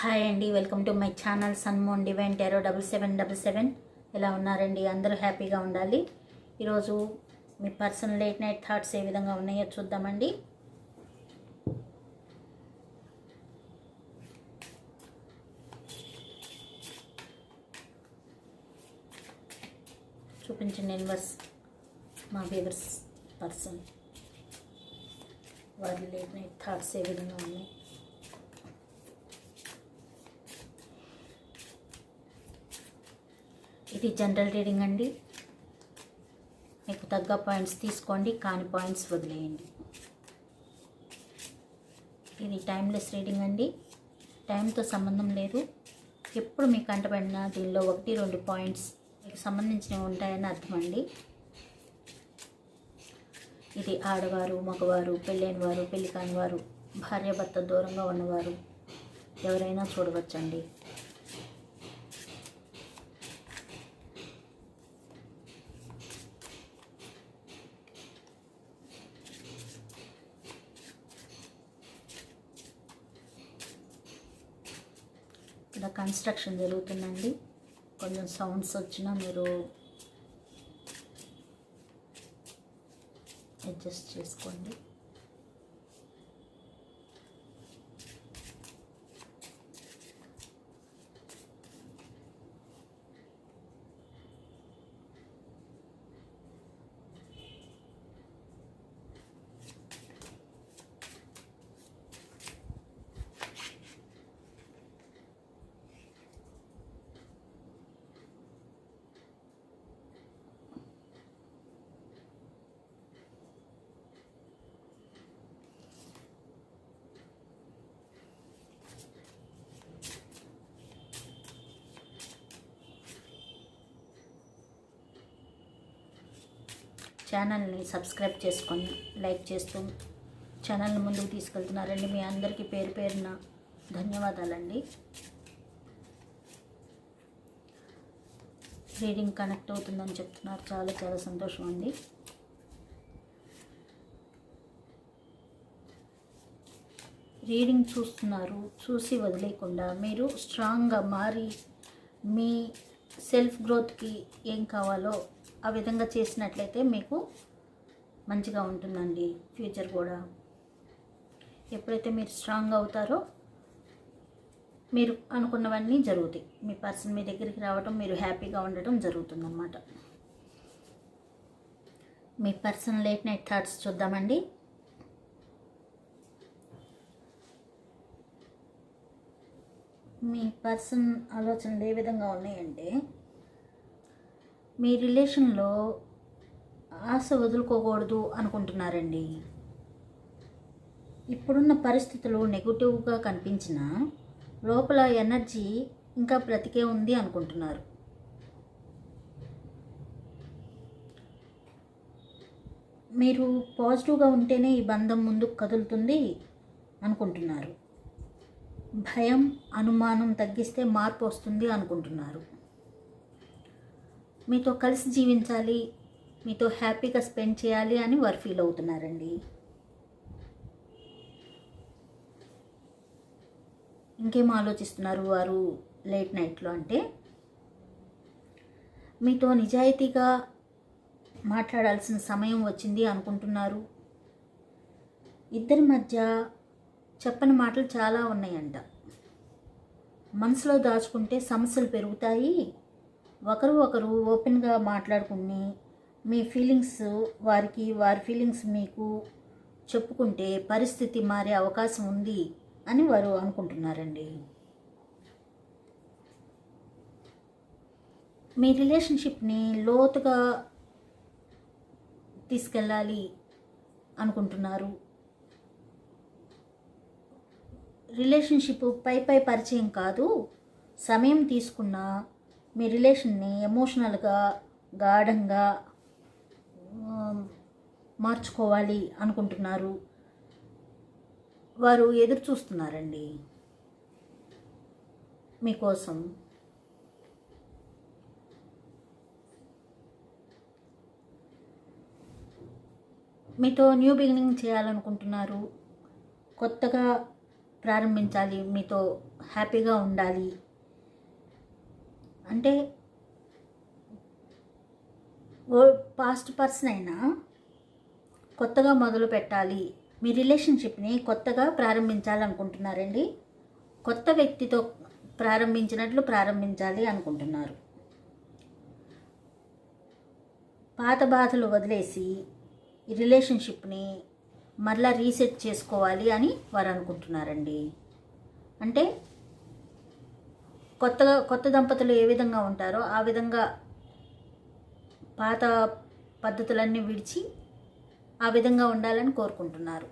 Hi అండి welcome to my channel Sunmoon divine tarot double seven double seven. ఎలా ఉన్నారండి? అందరూ హ్యాపీగా ఉండాలి. ఈరోజు మీ పర్సనల్ లేట్ నైట్ థాట్స్ ఏ విధంగా ఉన్నాయో చూద్దామండి. చూపించండి ఇన్వర్స్ మా వ్యూవర్స్ పర్సన్. వారి లేట్ నైట్ థాట్స్ ఏ విధంగా ఉన్నాయి? ఇది జనరల్ రీడింగ్ అండి. మీకు తగ్గ పాయింట్స్ తీసుకోండి కాని పాయింట్స్ వదిలేయండి. ఇది టైమ్లెస్ రీడింగ్ అండి. టైంతో సంబంధం లేదు. ఎప్పుడు మీకు అంటబడిన దీనిలో ఒకటి రెండు పాయింట్స్ మీకు సంబంధించినవి ఉంటాయని అర్థం అండి. ఇది ఆడవారు మగవారు పెళ్ళైన వారు పెళ్ళి కాని వారు భార్యాభర్త దూరంగా ఉన్నవారు ఎవరైనా చూడవచ్చండి. కన్స్ట్రక్షన్ జరుగుతుందండి. కొంచెం సౌండ్స్ వచ్చినా మీరు అడ్జస్ట్ చేసుకోండి. ఛానల్ని సబ్స్క్రైబ్ చేసుకొని లైక్ చేస్తూ ఛానల్ని ముందుకు తీసుకెళ్తున్నారండి. మీ అందరికీ పేరు పేరున ధన్యవాదాలండి. రీడింగ్ కనెక్ట్ అవుతుందని చెప్తున్నారు. చాలా చాలా సంతోషం అండి. రీడింగ్ చూస్తున్నారు. చూసి వదిలేయకుండా మీరు స్ట్రాంగ్గా మారి మీ సెల్ఫ్ గ్రోత్కి ఏం కావాలో ఆ విధంగా చేసినట్లయితే మీకు మంచిగా ఉంటుందండి ఫ్యూచర్ కూడా. ఎప్పుడైతే మీరు స్ట్రాంగ్ అవుతారో మీరు అనుకున్నవన్నీ జరుగుతాయి. మీ పర్సన్ మీ దగ్గరికి రావటం మీరు హ్యాపీగా ఉండటం జరుగుతుందన్నమాట. మీ పర్సన్ లేట్ నైట్ థాట్స్ చూద్దామండి. మీ పర్సన్ ఆలోచనలు ఏ విధంగా ఉన్నాయంటే మీ రిలేషన్లో ఆశ వదులుకోకూడదు అనుకుంటున్నారండి. ఇప్పుడున్న పరిస్థితులు నెగిటివ్గా కనిపించిన లోపల ఎనర్జీ ఇంకా బ్రతికే ఉంది అనుకుంటున్నారు. మీరు పాజిటివ్గా ఉంటేనే ఈ బంధం ముందుకు కదులుతుంది అనుకుంటున్నారు. భయం అనుమానం తగ్గిస్తే మార్పు వస్తుంది అనుకుంటున్నారు. మీతో కలిసి జీవించాలి మీతో హ్యాపీగా స్పెండ్ చేయాలి అని వారు ఫీల్ అవుతున్నారండి. ఇంకేం ఆలోచిస్తున్నారు వారు లేట్ నైట్లో అంటే? మీతో నిజాయితీగా మాట్లాడాల్సిన సమయం వచ్చింది అనుకుంటున్నారు. ఇద్దరి మధ్య చెప్పని మాటలు చాలా ఉన్నాయంట. మనసులో దాచుకుంటే సమస్యలు పెరుగుతాయి ఒకరు ఒకరు ఓపెన్గా మాట్లాడుకుని మీ ఫీలింగ్స్ వారికి వారి ఫీలింగ్స్ మీకు చెప్పుకుంటే పరిస్థితి మారే అవకాశం ఉంది అని వారు అనుకుంటున్నారండి. మీ రిలేషన్షిప్ని లోతుగా తీసుకెళ్ళాలి అనుకుంటున్నారు. రిలేషన్షిప్ పై పై పరిచయం కాదు సమయం తీసుకున్న మీ రిలేషన్ని ఎమోషనల్గా గాఢంగా మార్చుకోవాలి అనుకుంటున్నారు. వారు ఎదురు చూస్తున్నారండి. మీకోసం. మీతో న్యూ బిగినింగ్ చేయాలనుకుంటున్నారు. కొత్తగా ప్రారంభించాలి. మీతో హ్యాపీగా ఉండాలి. అంటే ఓ పాస్ట్ పర్సన్ అయినా కొత్తగా మొదలు పెట్టాలి. మీ రిలేషన్షిప్ని కొత్తగా ప్రారంభించాలనుకుంటున్నారండి? కొత్త వ్యక్తితో ప్రారంభించినట్లు ప్రారంభించాలి అనుకుంటున్నారు. పాత బాధలు వదిలేసి ఈ రిలేషన్షిప్ని మరలా రీసెట్ చేసుకోవాలి అని వారు అనుకుంటున్నారండి. అంటే కొత్తగా కొత్త దంపతులు ఏ విధంగా ఉంటారో ఆ విధంగా పాత పద్ధతులన్నీ విడిచి ఆ విధంగా ఉండాలని కోరుకుంటున్నారు.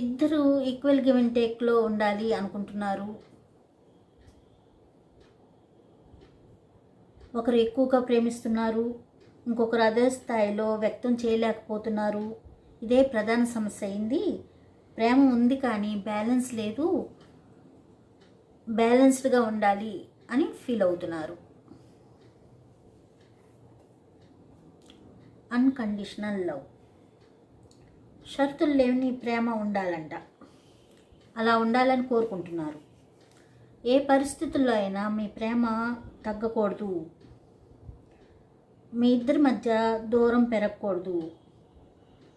ఇద్దరు ఈక్వల్ గివ్ అండ్ టేక్లో ఉండాలి అనుకుంటున్నారు. ఒకరు ఎక్కువగా ప్రేమిస్తున్నారు ఇంకొకరు అదే స్థాయిలో వ్యక్తం చేయలేకపోతున్నారు. ఇదే ప్రధాన సమస్య అయింది. ప్రేమ ఉంది కానీ బ్యాలెన్స్ లేదు. బ్యాలెన్స్డ్గా ఉండాలి అని ఫీల్ అవుతున్నారు. అన్కండిషనల్ లవ్ షరతులు లేని ప్రేమ ఉండాలంట. అలా ఉండాలని కోరుకుంటున్నారు. ఏ పరిస్థితుల్లో అయినా మీ ప్రేమ తగ్గకూడదు. మీ ఇద్దరి మధ్య దూరం పెరగకూడదు.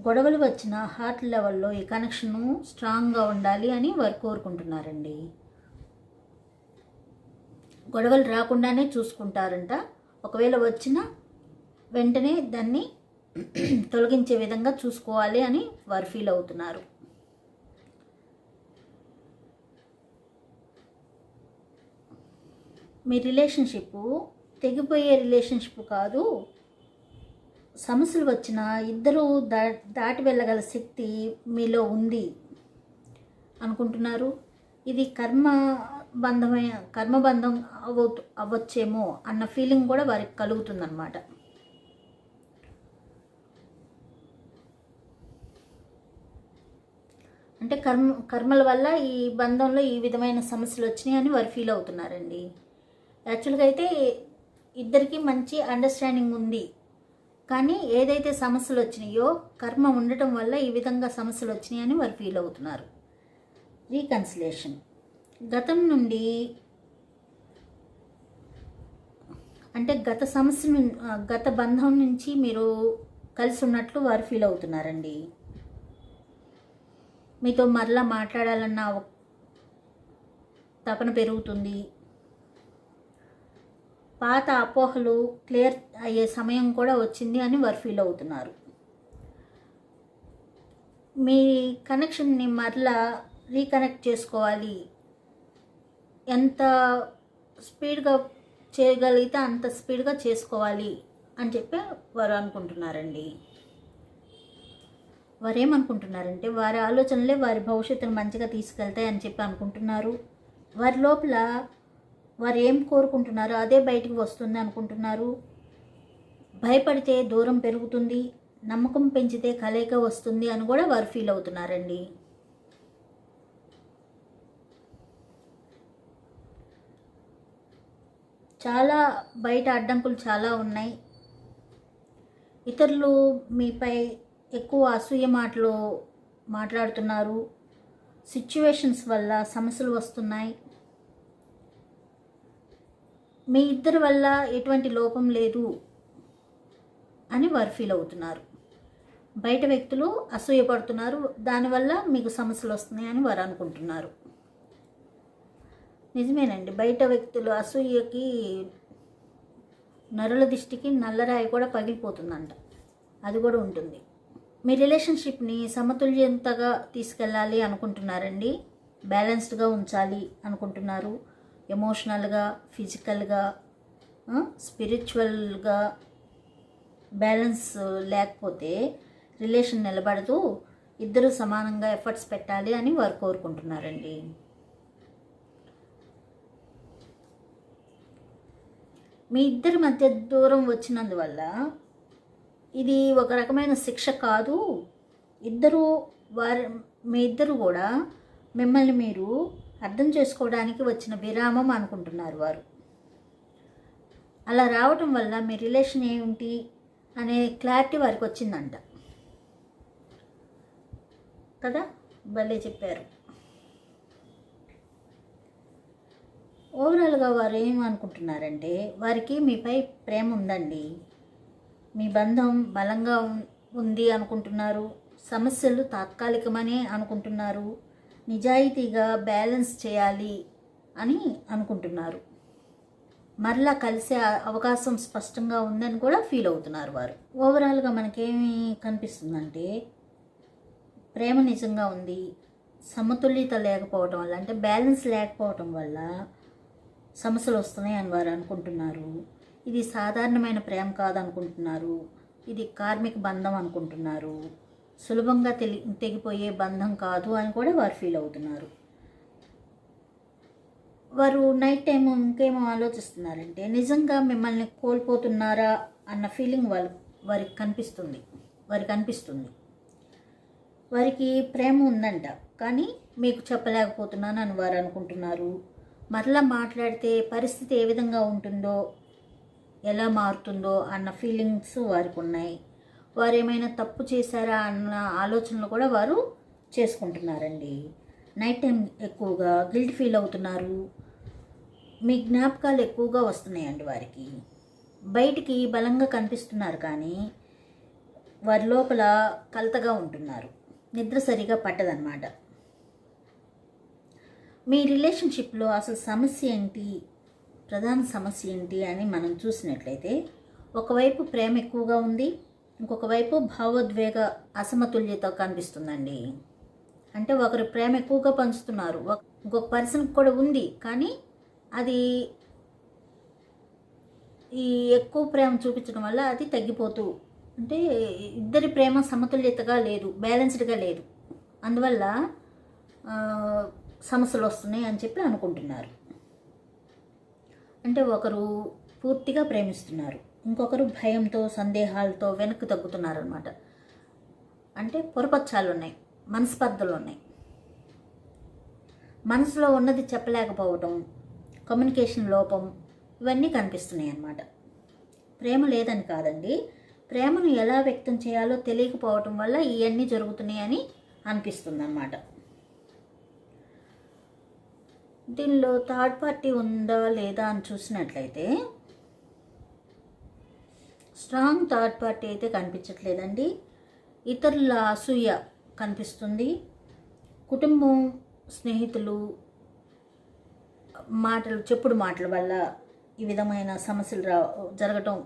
గొడవలు వచ్చిన హార్ట్ లెవెల్లో ఈ కనెక్షను స్ట్రాంగ్గా ఉండాలి అని వారు కోరుకుంటున్నారండి. గొడవలు రాకుండానే చూసుకుంటారంట. ఒకవేళ వచ్చినా వెంటనే దాన్ని తొలగించే విధంగా చూసుకోవాలి అని వారు ఫీల్ అవుతున్నారు. మీ రిలేషన్షిప్ తెగిపోయే రిలేషన్షిప్ కాదు. సమస్యలు వచ్చినా ఇద్దరు దా దాటి వెళ్ళగల శక్తి మీలో ఉంది అనుకుంటున్నారు. ఇది కర్మ బంధమైన కర్మబంధం అవ్వ అవ్వచ్చేమో అన్న ఫీలింగ్ కూడా వారికి కలుగుతుందన్నమాట. అంటే కర్మ కర్మల వల్ల ఈ బంధంలో ఈ విధమైన సమస్యలు వచ్చినాయి అని వారు ఫీల్ అవుతున్నారండి. యాక్చువల్గా అయితే ఇద్దరికీ మంచి అండర్స్టాండింగ్ ఉంది. కానీ ఏదైతే సమస్యలు వచ్చినాయో కర్మ ఉండటం వల్ల ఈ విధంగా సమస్యలు వచ్చినాయని వారు ఫీల్ అవుతున్నారు. రీకన్సిలేషన్ గతం నుండి అంటే గత సమస్య గత బంధం నుంచి మీరు కలిసి ఉన్నట్లు వారు ఫీల్ అవుతున్నారండి. మీతో మరలా మాట్లాడాలన్న తపన పెరుగుతుంది. పాత అపోహలు క్లియర్ అయ్యే సమయం కూడా వచ్చింది అని వారు ఫీల్ అవుతున్నారు. మీ కనెక్షన్ని మరలా రీకనెక్ట్ చేసుకోవాలి. ఎంత స్పీడ్గా చేయగలిగితే అంత స్పీడ్గా చేసుకోవాలి అని చెప్పి వారు అనుకుంటున్నారండి. వారు ఏమనుకుంటున్నారంటే వారి ఆలోచనలే వారి భవిష్యత్తును మంచిగా తీసుకెళ్తాయి అని చెప్పి అనుకుంటున్నారు. వారి లోపల వారు ఏం కోరుకుంటున్నారో అదే బయటికి వస్తుంది అనుకుంటున్నారు. భయపడితే దూరం పెరుగుతుంది నమ్మకం పెంచితే కలయిక వస్తుంది అని కూడా వారు ఫీల్ అవుతున్నారండి. చాలా బయట అడ్డంకులు చాలా ఉన్నాయి. ఇతరులు మీపై ఎక్కువ అసూయ మాటలు మాట్లాడుతున్నారు. సిచ్యువేషన్స్ వల్ల సమస్యలు వస్తున్నాయి. మీ ఇద్దరి వల్ల ఎటువంటి లోపం లేదు అని వారు ఫీల్ అవుతున్నారు. బయట వ్యక్తులు అసూయపడుతున్నారు దానివల్ల మీకు సమస్యలు వస్తున్నాయి అని వారు అనుకుంటున్నారు. నిజమేనండి. బయట వ్యక్తులు అసూయకి నరుల దిష్టికి నల్లరాయి కూడా పగిలిపోతుందంట. అది కూడా ఉంటుంది. మీ రిలేషన్షిప్ని సమతుల్యంతగా తీసుకెళ్ళాలి అనుకుంటున్నారండి? బ్యాలెన్స్డ్గా ఉంచాలి అనుకుంటున్నారు? ఎమోషనల్గా ఫిజికల్గా స్పిరిచువల్గా బ్యాలెన్స్ లేకపోతే రిలేషన్ నిలబడదు. ఇద్దరు సమానంగా ఎఫర్ట్స్ పెట్టాలి అని వారు కోరుకుంటున్నారండి. మీ ఇద్దరి మధ్య దూరం వచ్చినందువల్ల ఇది ఒక రకమైన శిక్ష కాదు. ఇద్దరు వారి మీ ఇద్దరు కూడా మిమ్మల్ని మీరు అర్థం చేసుకోవడానికి వచ్చిన విరామం అనుకుంటున్నారు వారు. అలా రావటం వల్ల మీ రిలేషన్ ఏమిటి అనే క్లారిటీ వారికి వచ్చిందంట. కదా? భలే చెప్పారు. ఓవరాల్గా వారు ఏమనుకుంటున్నారంటే వారికి మీపై ప్రేమ ఉందండి. మీ బంధం బలంగా ఉం- ఉంది అనుకుంటున్నారు. సమస్యలు తాత్కాలికమనే అనుకుంటున్నారు. నిజాయితీగా బ్యాలెన్స్ చేయాలి అని అనుకుంటున్నారు. మరలా కలిసే అవకాశం స్పష్టంగా ఉందని కూడా ఫీల్ అవుతున్నారు వారు. ఓవరాల్గా మనకేమి కనిపిస్తుందంటే ప్రేమ నిజంగా ఉంది. సమతుల్యత లేకపోవటం వల్ల అంటే బ్యాలెన్స్ లేకపోవటం వల్ల సమస్యలు వస్తున్నాయి అని వారు అనుకుంటున్నారు. ఇది సాధారణమైన ప్రేమ కాదనుకుంటున్నారు. ఇది కార్మిక బంధం అనుకుంటున్నారు. సులభంగా తెలి తెగిపోయే బంధం కాదు అని కూడా వారు ఫీల్ అవుతున్నారు. వారు నైట్ టైం ఇంకేమో ఆలోచిస్తున్నారంటే నిజంగా మిమ్మల్ని కోల్పోతున్నారా అన్న ఫీలింగ్ వాళ్ళు వారికి కనిపిస్తుంది. వారికి అనిపిస్తుంది. వారికి ప్రేమ ఉందంట. కానీ మీకు చెప్పలేకపోతున్నాను అని వారు అనుకుంటున్నారు. మరలా మాట్లాడితే పరిస్థితి ఏ విధంగా ఉంటుందో ఎలా మారుతుందో అన్న ఫీలింగ్స్ వారికి ఉన్నాయి వారు ఏమైనా తప్పు చేశారా అన్న ఆలోచనలు కూడా వారు చేసుకుంటున్నారండి. నైట్ టైం ఎక్కువగా గిల్ట్ ఫీల్ అవుతున్నారు. మీ జ్ఞాపకాలు ఎక్కువగా వస్తున్నాయండి వారికి. బయటికి బలంగా కనిపిస్తున్నారు కానీ వారి లోపల కలతగా ఉంటున్నారు. నిద్ర సరిగా పట్టదనమాట మీ రిలేషన్షిప్లో అసలు సమస్య ఏంటి? ప్రధాన సమస్య ఏంటి అని మనం చూసినట్లయితే ఒకవైపు ప్రేమ ఎక్కువగా ఉంది ఇంకొక వైపు భావోద్వేగ అసమతుల్యత కనిపిస్తుందండి. అంటే ఒకరు ప్రేమ ఎక్కువగా పంచుతున్నారు ఒక- ఇంకొక పర్సన్ కూడా ఉంది కానీ అది ఈ ఎక్కువ ప్రేమ చూపించడం వల్ల అది తగ్గిపోతూ అంటే ఇద్దరి ప్రేమ సమతుల్యతగా లేదు బ్యాలెన్స్డ్గా లేదు. అందువల్ల సమస్యలు వస్తున్నాయి అని చెప్పి అనుకుంటున్నారు. అంటే ఒకరు పూర్తిగా ప్రేమిస్తున్నారు. ఇంకొకరు భయంతో సందేహాలతో వెనక్కి తగ్గుతున్నారు అనమాట అంటే పొరపక్షాలు ఉన్నాయి మనస్పర్ధలు ఉన్నాయి మనసులో ఉన్నది చెప్పలేకపోవటం కమ్యూనికేషన్ లోపం ఇవన్నీ కనిపిస్తున్నాయి అన్నమాట ప్రేమ లేదని కాదండి. ప్రేమను ఎలా వ్యక్తం చేయాలో తెలియకపోవటం వల్ల ఇవన్నీ జరుగుతున్నాయని అనిపిస్తుంది అన్నమాట దీనిలో థర్డ్ పార్టీ ఉందా లేదా అని చూసినట్లయితే స్ట్రాంగ్ థర్డ్ పార్టీ అయితే కనిపించట్లేదండి. ఇతరుల అసూయ కనిపిస్తుంది. కుటుంబం స్నేహితులు మాటలు చెప్పుడు మాటల వల్ల ఈ విధమైన సమస్యలు రా జరగటం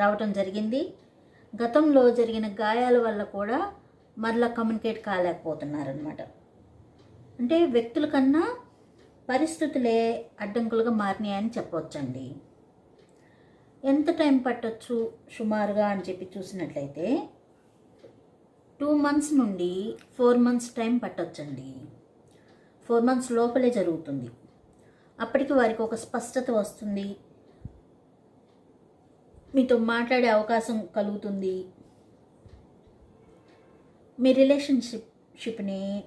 రావటం జరిగింది. గతంలో జరిగిన గాయాల వల్ల కూడా మరలా కమ్యూనికేట్ కాలేకపోతున్నారనమాట అంటే వ్యక్తుల కన్నా పరిస్థితులే అడ్డంకులుగా మారినాయని చెప్పవచ్చండి ఎంత టైం పట్టొచ్చు సుమారుగా అని చెప్పి చూసినట్లయితే టూ మంత్స్ నుండి ఫోర్ మంత్స్ టైం పట్టొచ్చండి. ఫోర్ మంత్స్ లోపలే జరుగుతుంది. అప్పటికి వారికి ఒక స్పష్టత వస్తుంది. మీతో మాట్లాడే అవకాశం కలుగుతుంది. మీ రిలేషన్షిప్ షిప్ని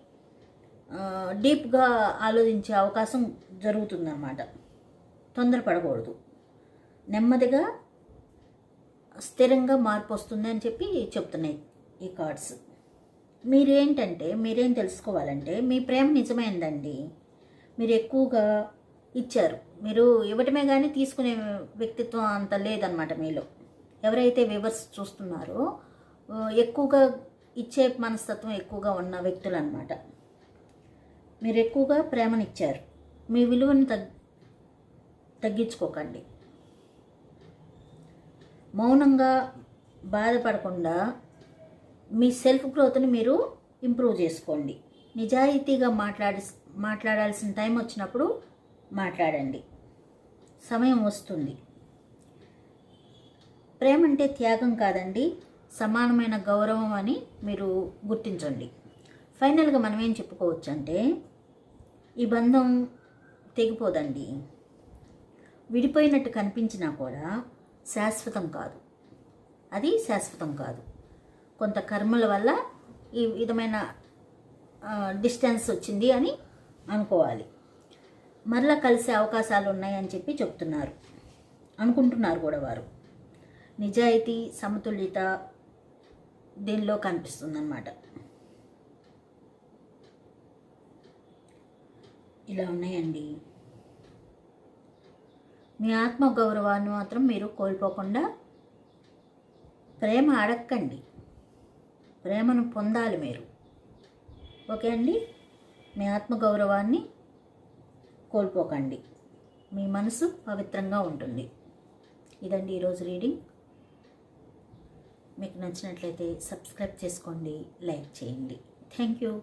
డీప్గా ఆలోచించే అవకాశం జరుగుతుందన్నమాట. తొందరపడకూడదు. నెమ్మదిగా స్థిరంగా మార్పు వస్తుంది అని చెప్పి చెప్తున్నాయి ఈ కార్డ్స్. మీరేంటంటే మీరేం తెలుసుకోవాలంటే మీ ప్రేమ నిజమైందండి. మీరు ఎక్కువగా ఇచ్చారు. మీరు ఇవ్వటమే కానీ తీసుకునే వ్యక్తిత్వం అంత లేదనమాట మీలో. ఎవరైతే వివర్స్ చూస్తున్నారో ఎక్కువగా ఇచ్చే మనస్తత్వం ఎక్కువగా ఉన్న వ్యక్తులు అనమాట మీరు ఎక్కువగా ప్రేమనిచ్చారు. మీ విలువను తగ్ తగ్గించుకోకండి. మౌనంగా బాధపడకుండా మీ సెల్ఫ్ గ్రోత్ని మీరు ఇంప్రూవ్ చేసుకోండి. నిజాయితీగా మాట్లాడి మాట్లాడాల్సిన టైం వచ్చినప్పుడు మాట్లాడండి. సమయం వస్తుంది. ప్రేమ అంటే త్యాగం కాదండి సమానమైన గౌరవం అని మీరు గుర్తించండి. ఫైనల్గా మనం ఏం చెప్పుకోవచ్చు అంటే ఈ బంధం తెగిపోదండి. విడిపోయినట్టు కనిపించినా కూడా శాశ్వతం కాదు. అది శాశ్వతం కాదు. కొంత కర్మల వల్ల ఈ విధమైన డిస్టెన్స్ వచ్చింది అని అనుకోవాలి. మరలా కలిసే అవకాశాలు ఉన్నాయని చెప్పి చెప్తున్నారు. అనుకుంటున్నారు కూడా వారు. నిజాయితీ సమతుల్యత దీనిలో కనిపిస్తుందన్నమాట. ఇలా ఉన్నాయండి. మీ ఆత్మగౌరవాన్ని మాత్రం మీరు కోల్పోకుండా ప్రేమ అడక్కండి. ప్రేమను పొందాలి మీరు. ఓకే అండి? మీ ఆత్మగౌరవాన్ని కోల్పోకండి. మీ మనసు పవిత్రంగా ఉంటుంది. ఇదండి ఈరోజు రీడింగ్. మీకు నచ్చినట్లయితే సబ్స్క్రైబ్ చేసుకోండి లైక్ చేయండి. Thank you.